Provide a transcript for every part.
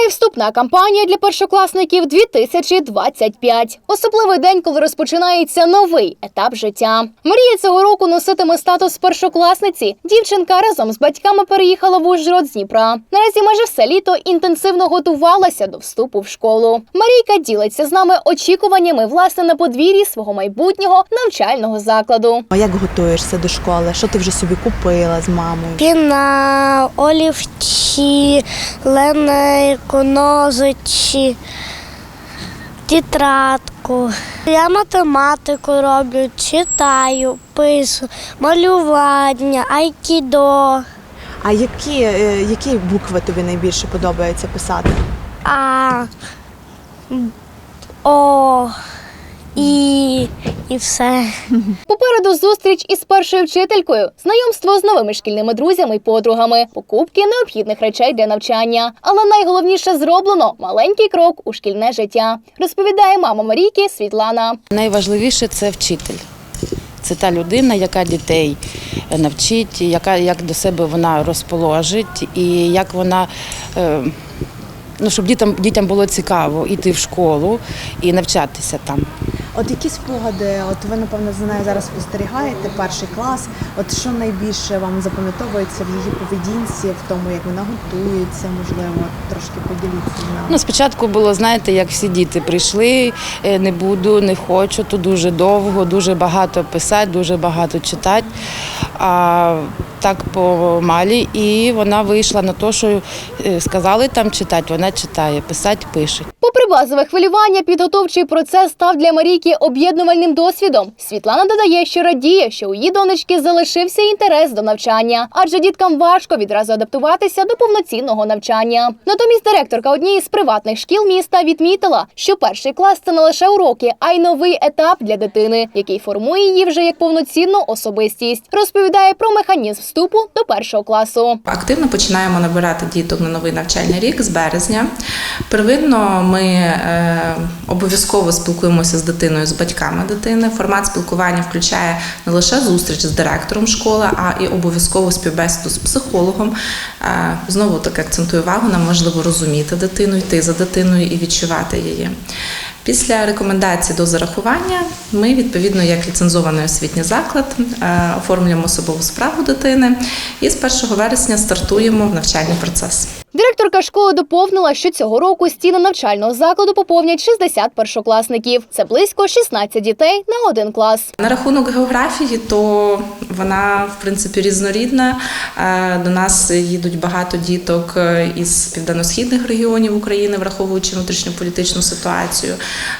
Триває вступна кампанія для першокласників 2025. Особливий день, коли розпочинається новий етап життя. Марія цього року носитиме статус першокласниці. Дівчинка разом з батьками переїхала в Ужгород з Дніпра. Наразі майже все літо інтенсивно готувалася до вступу в школу. Марійка ділиться з нами очікуваннями власне на подвір'ї свого майбутнього навчального закладу. А як готуєшся до школи? Що ти вже собі купила з мамою? Піна, олівці, ленейку, ножичі, тетрадку. Я математику роблю, читаю, пишу, малювання, айкідо, А які, е, які букви тобі найбільше подобається писати? а, о, і, і все. Попереду зустріч із першою вчителькою, знайомство з новими шкільними друзями і подругами, покупки необхідних речей для навчання. Але найголовніше зроблено маленький крок у шкільне життя, розповідає мама Марійки Світлана. Найважливіше це вчитель. Це та людина, яка дітей навчить, яка як до себе вона розположить, і як вона. е, Ну, щоб дітям, дітям було цікаво йти в школу і навчатися там. От які спогади, от ви напевно за нею зараз спостерігаєте перший клас. От що найбільше вам запам'ятовується в її поведінці, в тому, як вона готується, можливо, трошки поділіться нами. Ну, спочатку було, знаєте, як всі діти прийшли, е, не буду, не хочу, то дуже довго, дуже багато писати, дуже багато читати. А так помалі, і вона вийшла на те, що е, сказали там читати, вона читає, писати, пише. Попри базове хвилювання, підготовчий процес став для Марійки об'єднувальним досвідом. Світлана додає, що радіє, що у її донечки залишився інтерес до навчання, адже діткам важко відразу адаптуватися до повноцінного навчання. Натомість директорка однієї з приватних шкіл міста відмітила, що перший клас це не лише уроки, а й новий етап для дитини, який формує її вже як повноцінну особистість. Розповідає про механізм вступу до першого класу. Активно починаємо набирати діток на новий навчальний рік з березня. Первинно ми е, обов'язково спілкуємося з дитиною, з батьками дитини. Формат спілкування включає не лише зустріч з директором школи, а і обов'язково співбесіду з психологом. Е, знову таки акцентую увагу, нам важливо розуміти дитину, йти за дитиною і відчувати її. Після рекомендацій до зарахування ми, відповідно, як ліцензований освітній заклад, е, оформлюємо особову справу дитини і з 1 вересня стартуємо в навчальний процес. Директорка школи доповнила, що цього року стіни навчального закладу поповнять 60 першокласників. Це близько 16 дітей на один клас. На рахунок географії, то вона в принципі різнорідна. Е, До нас їдуть багато діток е, із південно-східних регіонів України, враховуючи внутрішньополітичну ситуацію.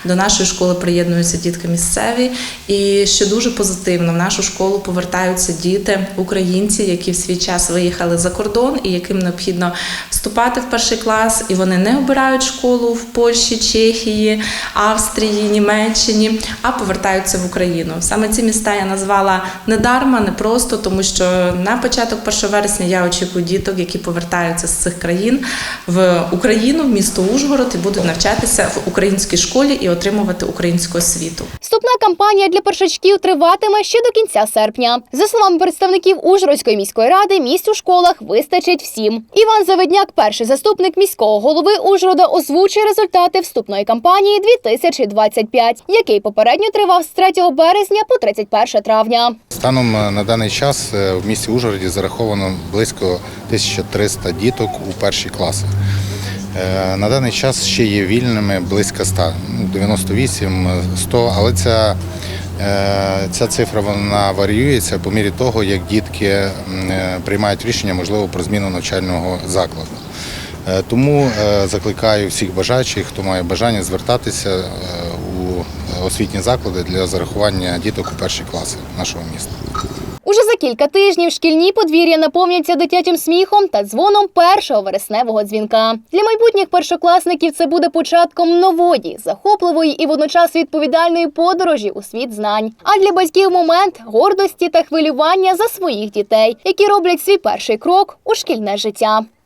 До нашої школи приєднуються дітки місцеві. І що дуже позитивно, в нашу школу повертаються діти, українці, які в свій час виїхали за кордон і яким необхідно вступати в перший клас, і вони не обирають школу в Польщі, Чехії, Австрії, Німеччині, а повертаються в Україну. Саме ці міста я назвала не дарма, не просто, тому що на початок 1 вересня я очікую діток, які повертаються з цих країн в Україну, в місто Ужгород, і будуть навчатися в українській школі і отримувати українську освіту. Вступна кампанія для першачків триватиме ще до кінця серпня. За словами представників Ужгородської міської ради, місць у школах вистачить всім. Іван Заведняк, перший заступник міського голови Ужгорода, озвучує результати вступної кампанії 2025, який попередньо тривав з 3 березня по 31 травня. Станом е, на даний час е, в місті Ужгороді зараховано близько 1300 діток у перші класи. Е, На даний час ще є вільними близько 100, ну, 98, 100, але ця, е, ця цифра вона варіюється по мірі того, як дітки е, приймають рішення, можливо, про зміну навчального закладу. Тому закликаю всіх бажаючих, хто має бажання звертатися у освітні заклади для зарахування діток у перші класи нашого міста. Кілька тижнів шкільні подвір'я наповняться дитячим сміхом та дзвоном першого вересневого дзвінка. Для майбутніх першокласників це буде початком нової, захопливої і водночас відповідальної подорожі у світ знань. А для батьків момент гордості та хвилювання за своїх дітей, які роблять свій перший крок у шкільне життя.